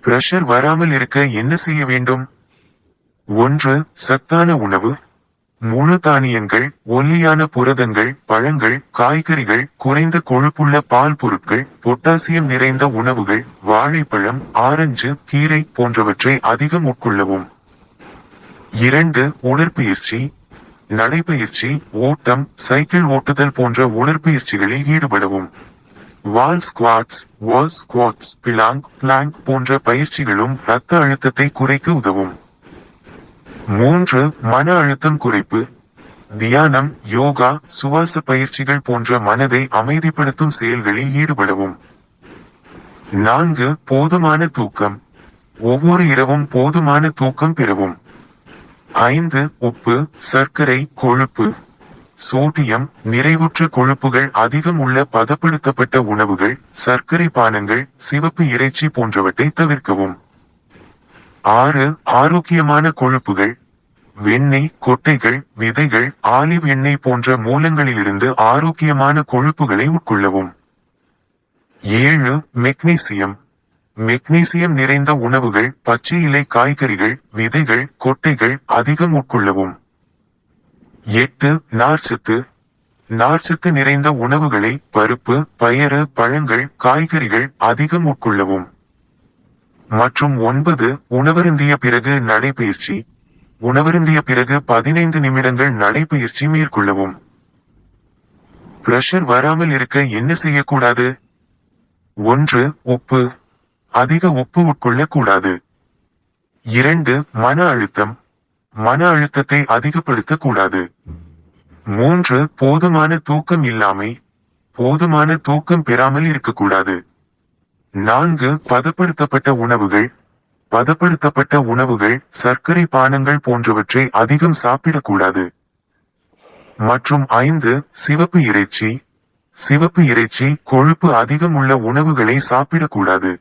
Pressure வராமல் இருக்க என்ன செய்ய வேண்டும்? ஒன்று சத்தான உணவு. முழு தானியங்கள் ஒல்லியான புரதங்கள் பழங்கள் காய்கறிகள் குறைந்த கொழுப்புள்ள பால் பொருட்கள் பொட்டாசியம் நிறைந்த உணவுகள் வாழைப்பழம் ஆரஞ்சு கீரை போன்றவற்றை அதிகம் உட்கொள்ளவும். இரண்டு உடற்பயிற்சி. நடைபயிற்சி ஓட்டம் சைக்கிள் ஓட்டுதல் போன்ற உடற்பயிற்சிகளில் ஈடுபடவும். Wall squats wall squats plank plank போன்ற பயிற்சிகளும் இரத்த அழுத்தத்தை குறைக்க உதவும். மூன்று மன அழுத்தம் குறைப்பு. தியானம் யோகா சுவாச பயிற்சிகள் போன்ற மனதை அமைதிப்படுத்தும் செயல்களில் ஈடுபடவும். நான்கு போதுமான தூக்கம். ஒவ்வொரு இரவும் போதுமான தூக்கம் பெறவும். ஐந்து உப்பு சர்க்கரை கொழுப்பு. சோடியம் நிறைவுற்ற கொழுப்புகள் அதிகம் உள்ள பதப்படுத்தப்பட்ட உணவுகள் சர்க்கரை பானங்கள் சிவப்பு இறைச்சி போன்றவற்றை தவிர்க்கவும். ஆறு ஆரோக்கியமான கொழுப்புகள். வெண்ணெய் கொட்டைகள் விதைகள் ஆலிவ் எண்ணெய் போன்ற மூலங்களிலிருந்து ஆரோக்கியமான கொழுப்புகளை உட்கொள்ளவும். ஏழு மெக்னீசியம். மெக்னீசியம் நிறைந்த உணவுகள் பச்சை இலை காய்கறிகள் விதைகள் கொட்டைகள் அதிகம் உட்கொள்ளவும். எட்டு நார்ச்சத்து. நார்ச்சத்து நிறைந்த உணவுகளை பருப்பு பயறு பழங்கள் காய்கறிகள் அதிகம் உட்கொள்ளவும். மற்றும் ஒன்பது உணவருந்திய பிறகு நடைபயிற்சி. உணவருந்திய பிறகு பதினைந்து நிமிடங்கள் நடைபயிற்சி மேற்கொள்ளவும். பிரஷர் வராமல் இருக்க என்ன செய்யக்கூடாது? ஒன்று உப்பு. அதிக உப்பு உட்கொள்ளக்கூடாது. இரண்டு மன அழுத்தம். மன அழுத்தத்தை அதிகப்படுத்தக்கூடாது. மூன்று போதுமான தூக்கம் இல்லாமை. போதுமான தூக்கம் பெறாமல் இருக்கக்கூடாது. நான்கு பதப்படுத்தப்பட்ட உணவுகள். பதப்படுத்தப்பட்ட உணவுகள் சர்க்கரை பானங்கள் போன்றவற்றை அதிகம் சாப்பிடக்கூடாது. மற்றும் ஐந்து சிவப்பு இறைச்சி. சிவப்பு இறைச்சி கொழுப்பு அதிகம் உள்ள உணவுகளை சாப்பிடக்கூடாது.